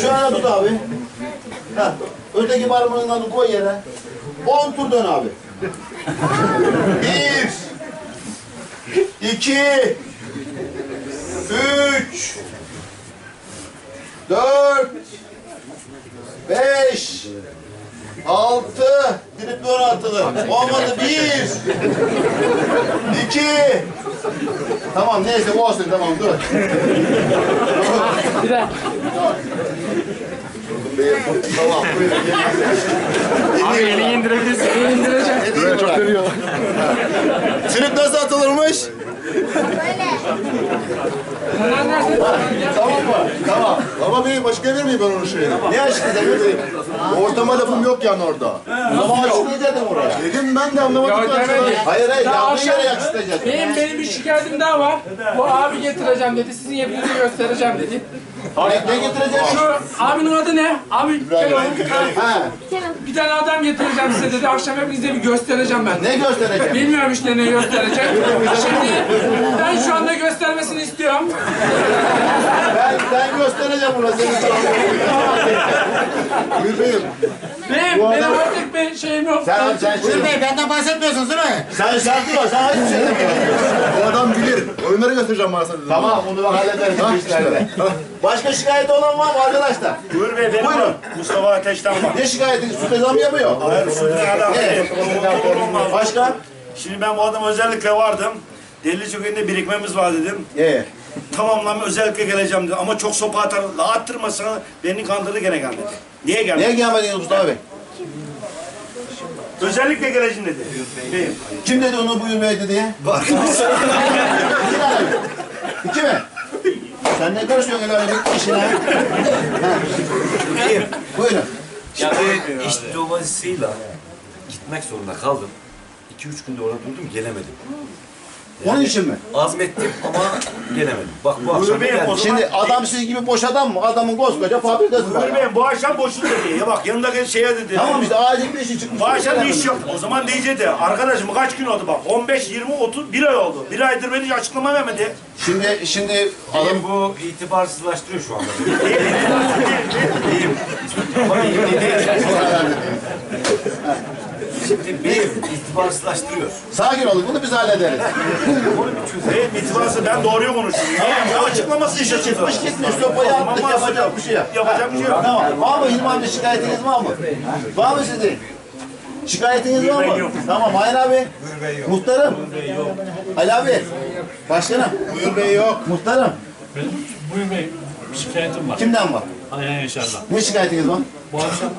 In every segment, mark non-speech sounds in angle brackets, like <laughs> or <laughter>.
Şu ana tut abi. Ha. Öteki parmağının adı koy yere. 10 tur dön abi. Bir. iki, Üç. Dört. Beş. Altı. Tripli on atılır. Olmadı. Bir. iki. Tamam neyse bu olsun tamam dur. <laughs> De Tamam buyurun. abi elini indirebilirsin. Elini indireceğim. Buraya çok dönüyor. Trip nasıl atılırmış? Nerede? Tamam mı? Tamam. Ama benim açıklayabilir miyim ben onu şeyi? Ne açıklayabilirim? Ortama lafım yok yani orada. Ama açıklayacaktım oraya. Dedim ben de anlamadım. Ya demedi. Hayır hayır Daha yanlış yere açıklayacaktım. Benim benim bir şikayetim daha var. Bu abi getireceğim dedi. Sizin hepinize göstereceğim dedi. Ne, ne getireceğim? Şu abinin adı ne? Abi. Ha, Bir tane adam getireceğim size dedi. Akşam hepinize bir göstereceğim ben. ne göstereceğim? Bilmiyorum işte ne gösterecek. Şimdi ben şu anda göstermesini istiyorum. Ben, ben göstereceğim ona seni Gülbeyim. Benim, Bu adam- benim artık bir şeyim yok. Sen, sen, Buyur şey, Bey benden bahsetmiyorsunuz değil mi? sen şarkı var, sen hiçbir şey demiyorsun. Bu adam bilir. Oyunları göstereceğim bana sana. Tamam, bunu bak hallederiz bu işlerle. Başka şikayet olan var mı arkadaşlar? Buyur bey benim Buyurun. Mustafa Ateş'ten var. Ne şikayeti? Süt zam yapıyor. Hayır Ne? değil. Olmaz. Başka? Şimdi ben bu adama özellikle vardım. Deli Çökü'nde birikmemiz var dedim. Ee, Tamam özellikle geleceğim dedi. Ama çok sopa atar. La attırmasana beni kandırdı gene gelmedi. Niye gelmedi? niye gelmediniz Mustafa Bey? Özellikle geleceğim dedi. Beyim. Kim dedi onu buyur bey dedi? Var. İki tane mi? İki mi? Sen ne karışıyorsun öyle bir işine? Ha. Buyurun. Şimdi iş dolayısıyla gitmek zorunda kaldım. 2-3 günde orada durdum gelemedim. Onun için mi? Azmettim ama gelemedim. Bak bu akşam da beyim, geldim. o zaman- Şimdi adam siz gibi boş adam mı? Adamın koskoca fabrikası var. Beyim bu akşam boşuz dedi. Ya bak yanındaki şeye dedi. Tamam işte acil bir işi çıkmış. Bu akşam bir iş yok. O zaman diyecekti. Arkadaşım kaç gün oldu bak. 15, 20, 30, bir ay oldu. Bir aydır beni hiç açıklama vermedi. Şimdi şimdi adam Benim bu itibarsızlaştırıyor şu anda. İyiyim. Ama iyi değil. Şimdi benim itibarsızlaştırıyor. sakin olun bunu biz hallederiz. Beyim itibarsı ben doğruyu konuşuyorum. Ya, açıklaması işe Çıkmış gitmiş sopayı attık yapacak bir şey yok. Yapacak bir şey yok. Tamam. Var mı Hilmi amca şikayetiniz var mı? Var mı sizin? Şikayetiniz var mı? Tamam Hayır abi. Muhtarım. Ali abi. Başkanım. Buyur bey yok. Muhtarım. Buyur Bey, bir şikayetim var. Kimden var? Ayhan Yaşar'dan. Ne şikayetiniz var? Bu akşam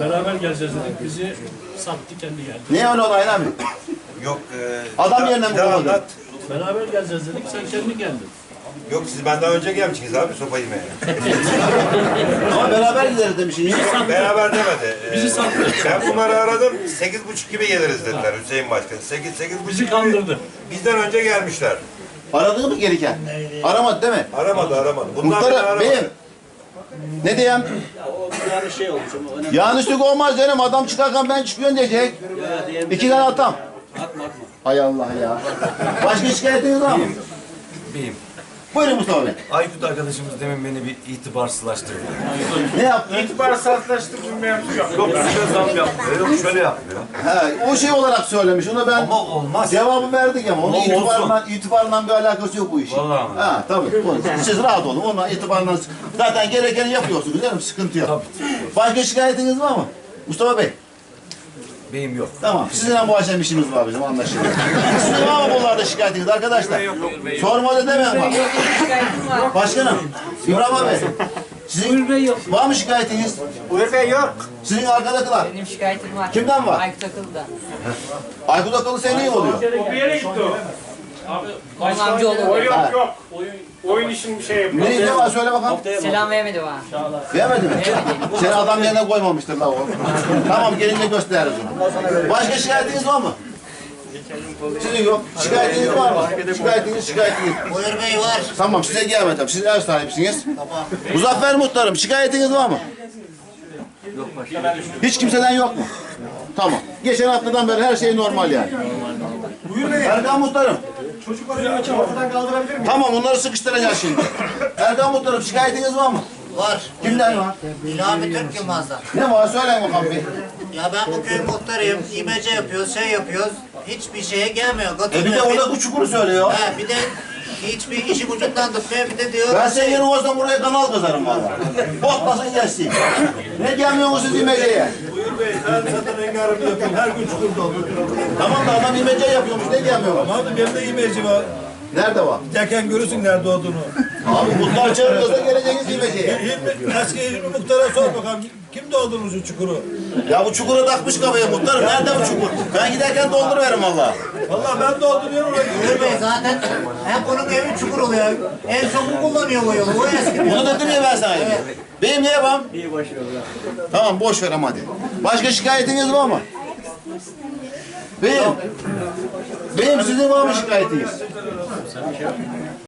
beraber geleceğiz dedik. Bizi sattı kendi geldi. Ne öyle oldu Ayhan abi? Yok. E, Adam bir yerine mi daha anlat. Beraber geleceğiz dedik. Sen kendi geldin. Yok siz benden önce gelmişsiniz abi sopa yemeye. <laughs> Ama beraber gideriz demişsiniz. Beraber demedi. E, Bizi sattı. ben bunları aradım. Sekiz buçuk gibi geliriz dediler Hüseyin Başkan. Sekiz, sekiz buçuk Bizi gibi kandırdı. Bizden önce gelmişler. Aradığı mı gereken? Aramadı değil mi? Aramadı aramadı. Bunlar beni Muhtarım aramadı. benim. Ne diyeyim? Yanlışlık olmaz canım. Adam çıkarken ben çıkıyorum diyecek. İki tane atam. Hay Allah ya. Başka şikayetiniz var mı? Beyim. Buyurun Mustafa Bey. Aykut arkadaşımız demin beni bir itibarsızlaştırdı. Ne yaptın? İtibar satlaştırma yapıyor. Yok size zam yapmıyor, yok şöyle yapmıyor. He, o şey olarak söylemiş. Onu ben Ama olmaz. cevabı verdik ama onun Ama itibarından, itibarından bir alakası yok bu işin. Vallahi mi? Ha tabii. Siz rahat olun. Onunla itibarından zaten gerekeni yapıyorsunuz değil mi? Sıkıntı yok. Başka şikayetiniz var mı? Mustafa Bey. Beyim yok. Tamam. Sizinle bu akşam işimiz var bizim anlaşıldı. Sizin var mı bunlarda şikayetiniz arkadaşlar? Sormalı demeyin bak. Başkanım. İbrahim abi. Sizin var mı şikayetiniz? Buyur Bey yok. Sizin arkadakiler. Benim şikayetim var. Kimden var? Aykut Akıl'da. Aykut Akalı senin iyi oluyor. Bir yere gitti o. Onun amcaoğlu. yok yok. Oyun, oyun için bir şey yapıyor. Ne, ne var söyle bakalım. Selam vermedi bana. Vermedi mi? <laughs> Seni adam yerine koymamıştır la o. <laughs> tamam gelince gösteririz onu. Başka şikayetiniz var mı? Sizin yok. Şikayetiniz var mı? Şikayetiniz, şikayetiniz. Buyur Bey var. Tamam size gelmedim. Siz ev sahibisiniz. Muzaffer Muhtarım şikayetiniz var mı? Hiç kimseden yok mu? Tamam. Geçen haftadan beri her şey normal yani. Erkan Muhtarım. Çocukları ortadan kaldırabilir miyim? Tamam onları sıkıştıracağız şimdi. Erkan Muhtarım şikayetiniz var mı? Var. Kimden var? İlhami Türk Yılmaz'dan. Ne var söyle bakalım bir. Ya ben bu köyün muhtarıyım. İmece yapıyoruz, şey yapıyoruz. Hiçbir şeye gelmiyor. E bir de Katılmıyor. orada bu çukuru söylüyor. He, bir de hiçbir işi ucundan tutmuyor. Bir de diyor. Ben senin yerin olsam buraya kanal kazarım valla. Botlasın gelsin. Ne gelmiyorsunuz siz imeceye? Bey ben zaten rengarını yapıyorum. Her gün çukur dolduruyorum. Tamam da adam imece yapıyormuş ne gelmiyor? Abi benim de imeci var. Nerede var? Giderken görürsün nerede olduğunu. Abi muhtar çağırıyorsa geleceğiniz imeceye. Hilmi, eski Hilmi Muhtar'a sor bakalım. Kim doldurmuş şu çukuru? Ya bu çukuru takmış kafaya muhtarım. Nerede bu çukur? Ben giderken dolduruverim valla. Vallahi ben dolduruyorum. Buyur Bey zaten hep onun evi çukur oluyor. En son bu kullanıyor bu yolu. O eski Bunu dedim ya ben sana. Benim ne yapam? İyi boş ver. Tamam boş ver ama hadi. Başka şikayetiniz var mı? Benim. Benim sizin var mı şikayetiniz?